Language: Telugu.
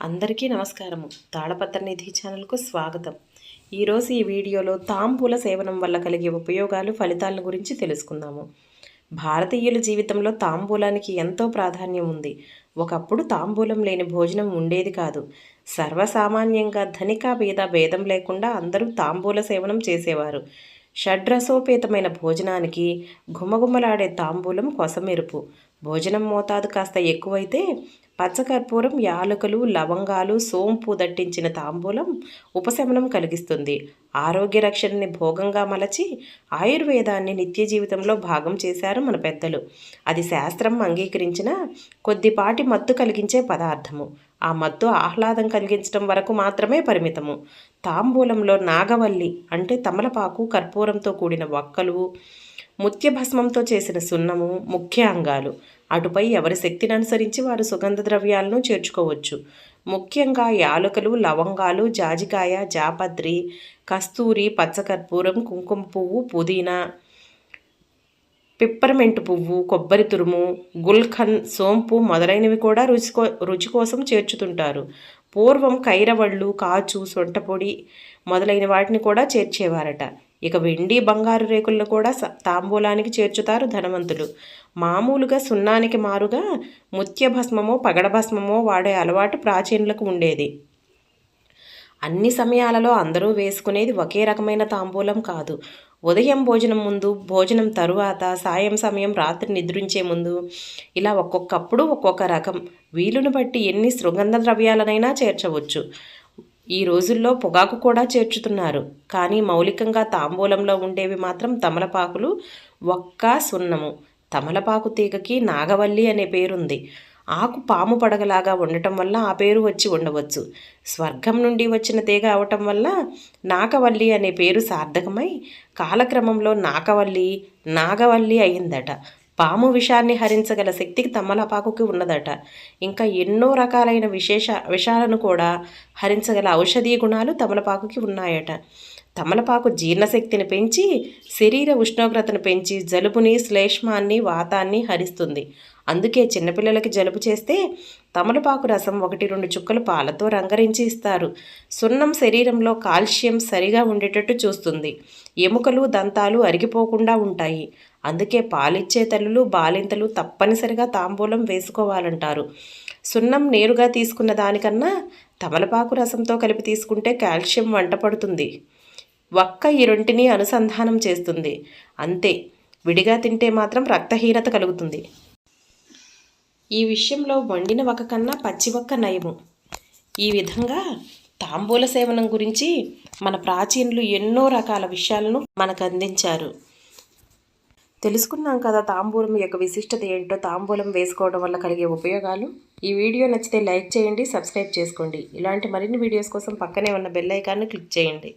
అందరికీ నమస్కారము. తాళపత్ర నిధి ఛానల్కు స్వాగతం. ఈరోజు ఈ వీడియోలో తాంబూల సేవనం వల్ల కలిగే ఉపయోగాలు ఫలితాల గురించి తెలుసుకుందాము. భారతీయుల జీవితంలో తాంబూలానికి ఎంతో ప్రాధాన్యం ఉంది. ఒకప్పుడు తాంబూలం లేని భోజనం ఉండేది కాదు. సర్వసామాన్యంగా ధనిక భేద భేదం లేకుండా అందరూ తాంబూల సేవనం చేసేవారు. షడ్రసోపేతమైన భోజనానికి గుమగుమలాడే తాంబూలం కొసమెరుపు. భోజనం మోతాదు కాస్త ఎక్కువైతే పచ్చకర్పూరం యాలకులు లవంగాలు సోంపు దట్టించిన తాంబూలం ఉపశమనం కలిగిస్తుంది. ఆరోగ్య రక్షణని భోగంగా మలచి ఆయుర్వేదాన్ని నిత్య జీవితంలో భాగం చేశారు మన పెద్దలు. అది శాస్త్రం అంగీకరించిన కొద్దిపాటి మత్తు కలిగించే పదార్థము. ఆ మత్తు ఆహ్లాదం కలిగించడం వరకు మాత్రమే పరిమితము. తాంబూలంలో నాగవల్లి అంటే తమలపాకు కర్పూరంతో కూడిన వక్కలు ముత్యభస్మంతో చేసిన సున్నము ముఖ్య అంగాలు అటుపై ఎవరి శక్తిని అనుసరించి వారు సుగంధ ద్రవ్యాలను చేర్చుకోవచ్చు. ముఖ్యంగా యాలకులు లవంగాలు జాజికాయ జాపత్రి కస్తూరి పచ్చకర్పూరం కుంకుమ పువ్వు పుదీనా పిప్పర్మెంట్ పువ్వు కొబ్బరి తురుము గుల్ఖన్ సోంపు మొదలైనవి కూడా రుచి రుచి కోసం చేర్చుతుంటారు. పూర్వం కైరవళ్ళు కాచు సొంటపొడి మొదలైన వాటిని కూడా చేర్చేవారట. ఇక వెండి బంగారు రేకులను కూడా తాంబూలానికి చేర్చుతారు ధనవంతులు. మామూలుగా సున్నానికి మారుగా ముత్యభస్మమో పగడభస్మమో వాడే అలవాటు ప్రాచీనులకు ఉండేది. అన్ని సమయాలలో అందరూ వేసుకునేది ఒకే రకమైన తాంబూలం కాదు. ఉదయం భోజనం ముందు భోజనం తరువాత సాయం సమయం రాత్రి నిద్రించే ముందు ఇలా ఒక్కొక్కప్పుడు ఒక్కొక్క రకం. వీలును బట్టి ఎన్ని సుగంధ ద్రవ్యాలనైనా చేర్చవచ్చు. ఈ రోజుల్లో పొగాకు కూడా చేర్చుతున్నారు. కానీ మౌలికంగా తాంబూలంలో ఉండేవి మాత్రం తమలపాకులు ఒక్క సున్నము. తమలపాకు తీగకి నాగవల్లి అనే పేరుంది. ఆకు పాము పడగలాగా ఉండటం వల్ల ఆ పేరు వచ్చి ఉండవచ్చు. స్వర్గం నుండి వచ్చిన తీగ అవటం వల్ల నాగవల్లి అనే పేరు సార్థకమై కాలక్రమంలో నాకవల్లి నాగవల్లి అయిందట. పాము విషాన్ని హరించగల శక్తికి తమలపాకుకి ఉన్నదట. ఇంకా ఎన్నో రకాలైన విశేష విషాలను కూడా హరించగల ఔషధీయ గుణాలు తమలపాకుకి ఉన్నాయట. తమలపాకు జీర్ణశక్తిని పెంచి శరీర ఉష్ణోగ్రతను పెంచి జలుబుని శ్లేష్మాన్ని వాతాన్ని హరిస్తుంది. అందుకే చిన్నపిల్లలకి జలుబు చేస్తే తమలపాకు రసం ఒకటి రెండు చుక్కలు పాలతో రంగరించి ఇస్తారు. సున్నం శరీరంలో కాల్షియం సరిగా ఉండేటట్టు చూస్తుంది. ఎముకలు దంతాలు అరిగిపోకుండా ఉంటాయి. అందుకే పాలిచ్చే తల్లులు బాలింతలు తప్పనిసరిగా తాంబూలం వేసుకోవాలంటారు. సున్నం నేరుగా తీసుకున్న దానికన్నా తమలపాకు రసంతో కలిపి తీసుకుంటే కాల్షియం వంట పడుతుంది. ఒక్క ఈ రెంటిని అనుసంధానం చేస్తుంది. అంతే. విడిగా తింటే మాత్రం రక్తహీనత కలుగుతుంది. ఈ విషయంలో వండిన ఒక కన్నా పచ్చి ఒక్క నయము. ఈ విధంగా తాంబూల సేవనం గురించి మన ప్రాచీనులు ఎన్నో రకాల విషయాలను మనకు అందించారు. తెలుసుకున్నాం కదా తాంబూలం యొక్క విశిష్టత ఏంటో తాంబూలం వేసుకోవడం వల్ల కలిగే ఉపయోగాలు. ఈ వీడియో నచ్చితే లైక్ చేయండి సబ్స్క్రైబ్ చేసుకోండి. ఇలాంటి మరిన్ని వీడియోస్ కోసం పక్కనే ఉన్న బెల్ ఐకాన్ని క్లిక్ చేయండి.